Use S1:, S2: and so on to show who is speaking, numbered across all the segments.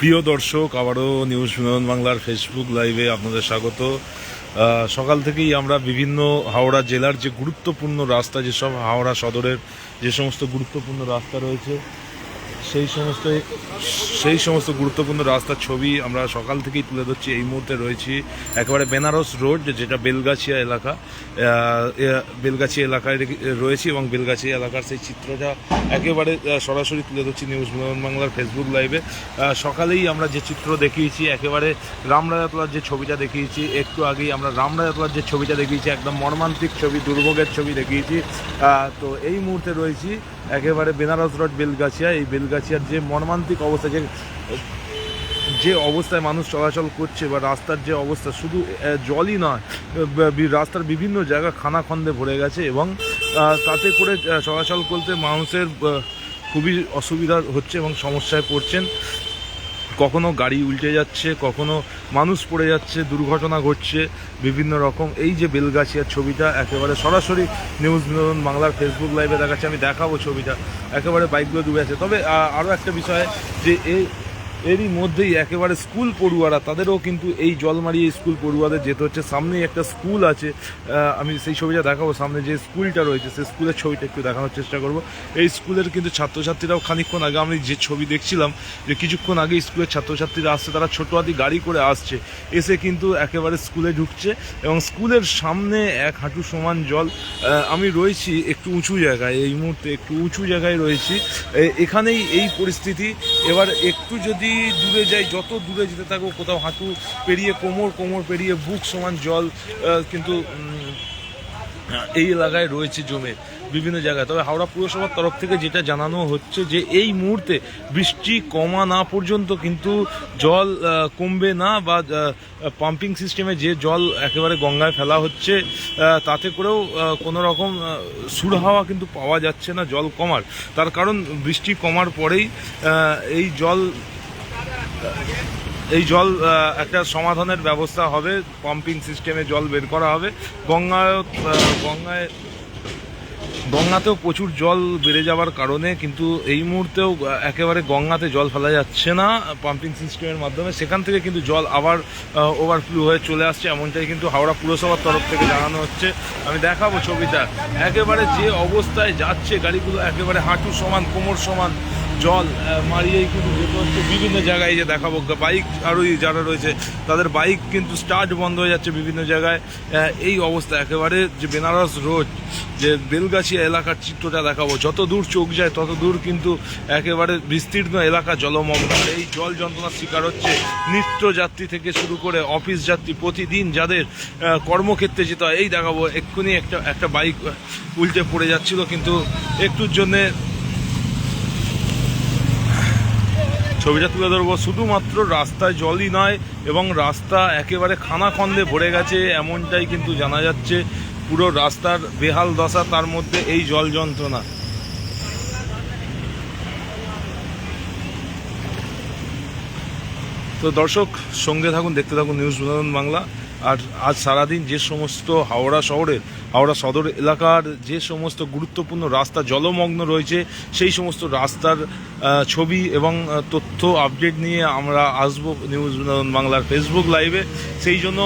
S1: প্রিয় দর্শক, আবারও নিউজ বিনোদন বাংলার ফেসবুক লাইভে আপনাদের স্বাগত। সকাল থেকেই আমরা বিভিন্ন হাওড়া জেলার যে গুরুত্বপূর্ণ রাস্তা, যেসব হাওড়া সদরের যে সমস্ত গুরুত্বপূর্ণ রাস্তা রয়েছে সেই সমস্ত সেই সমস্ত গুরুত্বপূর্ণ রাস্তার ছবি আমরা সকাল থেকেই তুলে ধরছি, এই মুহূর্তে রয়েছি একেবারে বেনারস রোড, যেটা বেলগাছিয়া এলাকা। বেলগাছিয়া এলাকায় রয়েছি এবং বেলগাছিয়া এলাকার সেই চিত্রটা একেবারে সরাসরি তুলে ধরছি নিউজ বাংলার ফেসবুক লাইভে। সকালেই আমরা যে চিত্র দেখিয়েছি, একেবারে রামরাজাতলার যে ছবিটা দেখিয়েছি, একটু আগেই আমরা রামরাজাতলার যে ছবিটা দেখিয়েছি, একদম মর্মান্তিক ছবি, দুর্ভোগের ছবি দেখিয়েছি। তো এই মুহূর্তে রয়েছি একেবারে বেনারস রোড, বেলগাছিয়া। এই বেলগাছিয়ার যে মর্মান্তিক অবস্থা, যে যে অবস্থায় মানুষ চলাচল করছে বা রাস্তার যে অবস্থা, শুধু জলই নয় রাস্তার বিভিন্ন জায়গা খানাখন্দে ভরে গেছে এবং তাতে করে চলাচল করতে মানুষের খুবই অসুবিধা হচ্ছে এবং সমস্যায় পড়ছেন। কখনো গাড়ি উল্টে যাচ্ছে, কখনো মানুষ পড়ে যাচ্ছে, দুর্ঘটনা ঘটছে, বিভিন্ন রকম। এই যে বেলগাছিয়ার ছবিটা, একেবারে সরাসরি নিউজ বিনোদন বাংলার ফেসবুক লাইভে দেখাচ্ছে, আমি দেখাবো ছবিটা। একেবারে বাইকগুলো ডুবে আছে। তবে আরও একটা বিষয় যে এই এরই মধ্যেই একেবারে স্কুল পড়ুয়ারা, তাদেরও কিন্তু এই জল মারিয়ে স্কুল পড়ুয়াদের যেতে হচ্ছে। সামনেই একটা স্কুল আছে আমি সেই ছবিটা দেখাবো সামনে, যে স্কুলটা রয়েছে, সেই স্কুলের ছবিটা একটু দেখানোর চেষ্টা করব। এই স্কুলের কিন্তু ছাত্রছাত্রীরাও খানিকক্ষণ আগে, আমি যে ছবি দেখছিলাম, যে কিছুক্ষণ আগে স্কুলের ছাত্রছাত্রীরা আসছে, তারা ছোটো হাতি গাড়ি করে আসছে, এসে কিন্তু একেবারে স্কুলে ঢুকছে এবং স্কুলের সামনে এক হাঁটু সমান জল আমি রয়েছি একটু উঁচু জায়গায়, এই মুহূর্তে একটু উঁচু জায়গায় রয়েছি। এখানেই এই পরিস্থিতি। এবার একটু যদি দূরে যাই, যত দূরে যেতে থাকব, কোথাও হাঁটু পেরিয়ে কোমর কোমর পেরিয়ে বুক সমান জল কিন্তু এই এলাকায় রয়েছে জমে বিভিন্ন জায়গায়। তবে হাওড়া পুরসভার তরফ থেকে যেটা জানানো হচ্ছে যে, এই মুহূর্তে বৃষ্টি কমা না পর্যন্ত কিন্তু জল কমবে না বা পাম্পিং সিস্টেমে যে জল একেবারে গঙ্গায় ফেলা হচ্ছে তাতে করেও কোনো রকম সুরহাওয়া কিন্তু পাওয়া যাচ্ছে না জল কমার। তার কারণ বৃষ্টি কমার পরেই এই জল এই জল একটা সমাধানের ব্যবস্থা হবে পাম্পিং সিস্টেমে জল বের করা হবে। গঙ্গায় গঙ্গায়, গঙ্গাতেও প্রচুর জল বেড়ে যাওয়ার কারণে কিন্তু এই মুহূর্তেও একেবারে গঙ্গাতে জল ফেলা যাচ্ছে না পাম্পিং সিস্টেমের মাধ্যমে। সেখান থেকে কিন্তু জল আবার ওভারফ্লো হয়ে চলে আসছে, এমনটাই কিন্তু হাওড়া পুরসভার তরফ থেকে জানানো হচ্ছে। আমি দেখাবো ছবিটা। একেবারে যে অবস্থায় যাচ্ছে গাড়িগুলো, একেবারে হাঁটু সমান, কোমর সমান জল মারিয়েই কিন্তু যেতে হচ্ছে। বিভিন্ন জায়গায় যে দেখাবো বাইক আরও যারা রয়েছে, তাদের বাইক কিন্তু স্টার্ট বন্ধ হয়ে যাচ্ছে বিভিন্ন জায়গায়। এই অবস্থা একেবারে যে বেনারস রোড, যে বেলগাছিয়া এলাকার চিত্রটা দেখাবো। যত দূর চোখ যায়, তত দূর কিন্তু একেবারে বিস্তীর্ণ এলাকা জলমগ্ন। এই জল যন্ত্রণার শিকার হচ্ছে নিত্য যাত্রী থেকে শুরু করে অফিস যাত্রী প্রতিদিন যাদের কর্মক্ষেত্রে যেতে হয়। এই দেখাবো, এক্ষুনি একটা একটা বাইক উল্টে পড়ে যাচ্ছিল, কিন্তু একটুর জন্যে ছবিটা তুলে ধরবো, শুধুমাত্র রাস্তায় জলই নয় এবং রাস্তা একেবারে খানাখন্দে ভরে গেছে, এমনটাই কিন্তু জানা যাচ্ছে। পুরো রাস্তার বেহাল দশা, তার মধ্যে এই জল যন্ত্রণা। তো দর্শক, সঙ্গে থাকুন, দেখতে থাকুন নিউজ বিনোদন বাংলা। আর আজ সারাদিন যে সমস্ত হাওড়া শহরের, হাওড়া সদর এলাকার যে সমস্ত গুরুত্বপূর্ণ রাস্তা জলমগ্ন রয়েছে, সেই সমস্ত রাস্তার ছবি এবং তথ্য আপডেট নিয়ে আমরা আসব নিউজ বিনোদন বাংলার ফেসবুক লাইভে সেই জন্য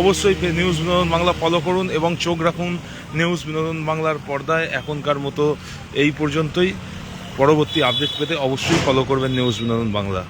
S1: অবশ্যই নিউজ বিনোদন বাংলা ফলো করুন এবং চোখ রাখুন নিউজ বিনোদন বাংলার পর্দায় এখনকার মতো এই পর্যন্তই। পরবর্তী আপডেট পেতে অবশ্যই ফলো করবেন নিউজ বিনোদন বাংলা।